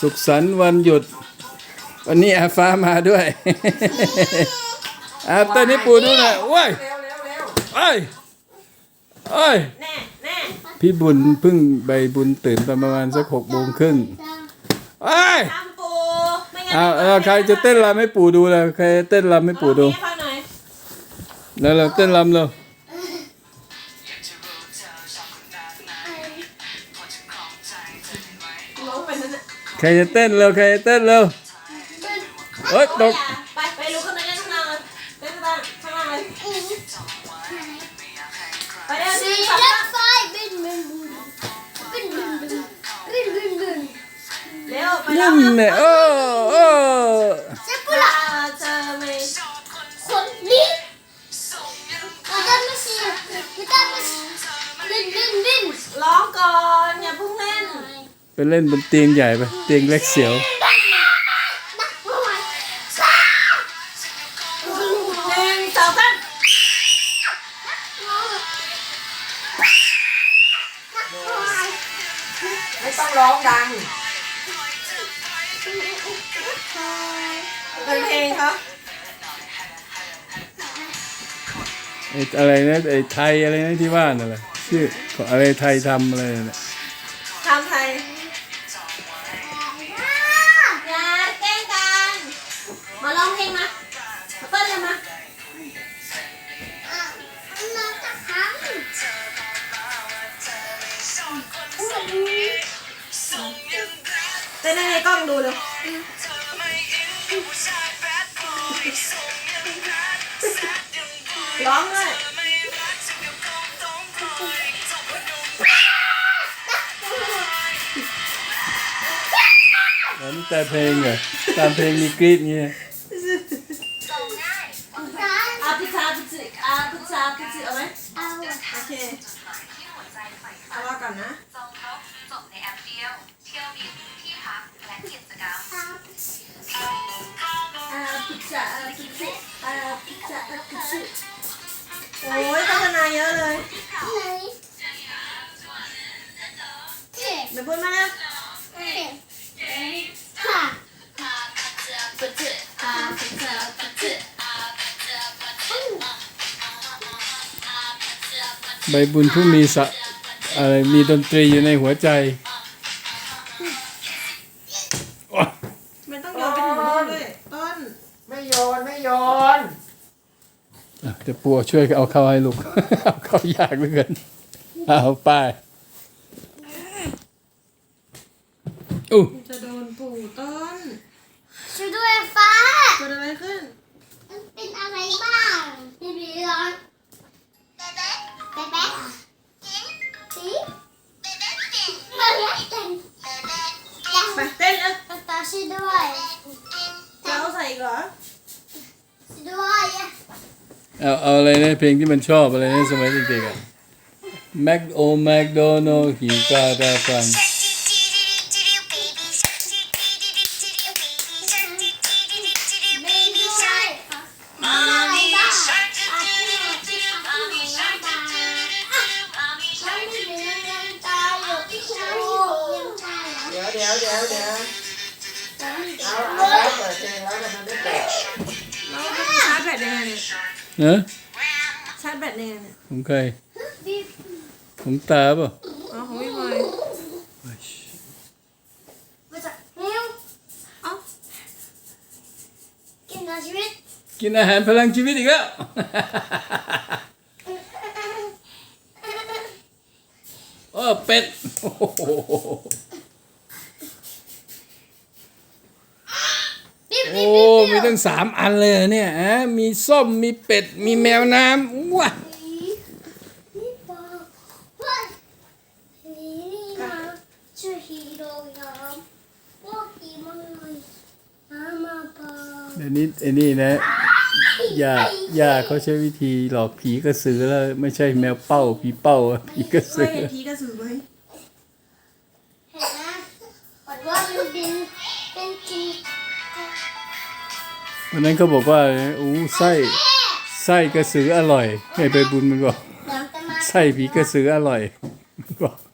สุขสันต์วันหยุด วันนี้อาฟ้ามาด้วย อาเต้นให้ปู่ดูหน่อยโอ้ยเร็วเร็วเร็วเอ้ยเอ้ยแน่แน่พี่บุญเพิ่งใบบุญตื่นตอนประมาณสักหกโมงครึ่งเอ้ยทำปูไม่งั้นเอาเอาใครจะเต้นรำให้ปู่ดูเลยใครเต้นรำให้ปู่ดูลองให้ฟังหน่อยแล้วเราเต้นรำเลย รจะเต้นเร็วใครจะเต้นเร็วเฮ้ยตกอย่าไปไปลุกขึ้นไปเล่นข้างล่างเลยเล่นข้างล่างข้างล่างเลยไปเร็วสิสองรสาถมไฟ ไปเล่นบนเตียงใหญ่ไป เตียงเล็กเสียวหนึ่งสองสามไม่ต้องร้องดังเป็นเพลงเขาไอ้อะไรนะไอ้ไทยอะไรนะที่ว่านั่นแหละชื่อของอะไรไทยทำอะไรน่ะทำไทยอย่ Papalama. Tên này con đùa được ừ. Lóng ấy Đánh tai phê rồi, tai phê như kid nha าพิชาพิจิเอาไหมเอาโอเคเอาว่าก่อนนะจองครบจบในแอปเดียว เที่ยวบินที่พักและกิจกรรมอาพิชาพิจิอาพิชาพิจิโอ้ยโฆษณาเยอะเลยไหนเท่เดี๋ยวพูดมาแล้ว ใบบุญผู้มีสะอะไรมีดนตรีอยู่ในหัวใจโอ๊ยไม่ต้องโยนเป็นหัวด้วยต้นไม่โยนไม่โยนอะเดี๋ยวปัวช่วยเอาเข้าให้ลูก เอาเข้ายากเหลือเกินเอาไป้ายอู้จะโดนปู่ต้นช่วยด้วยฟ้า เกิดอะไรขึ้นมัน กเหรอด้วยเอาเอาอะไรนะเพลงที่มันชอบอะไรนะสมัยเด็กๆอ่ะแมคโอแมคโดนัลล์หิวกาตาฟันเดี๋ยวเดี๋ยวเดี๋ยวเอา วเอาเอาแล้วเปิดเพลงแล้วมันไม่เปิดเราชาร์จแบตยังไงเนี่ยเนอะชาร์จแบตยังไงเนี่ยของใครของตาเปล่ะอ๋อของพี่พลอยมาจากนิ้วเอ้ากินอาชีวิตกินอาหารพลังชีวิตอีกแล้ว โอ้เป็ด โอ้โหปิ๊บโอ้ปิ๊บปิ๊บมีตั้งสามอันเลยเหรอเนี่ยฮะมีส้ม มีเป็ด มีแมวน้ำว้านี่บอกว่านี่มาช่วยฮีโร่ยามว่ากี่มันเลยอามาปาเดี๋ยวนี้ไอ้นี่นะย่าย่าเขาใช้วิธีหลอกผีกระสือแล้ว ไม่ใช่แมวเป้าผีเป้าอะผีกระเคสืยอเห็นผีกระสือ วันนั้นเขาบอกว่าอู้ไส้ไส้กระสืออร่อยให้ไปบุญมันบอกเดี๋ยวจะมาไส้ผีกระสืออร่อยเ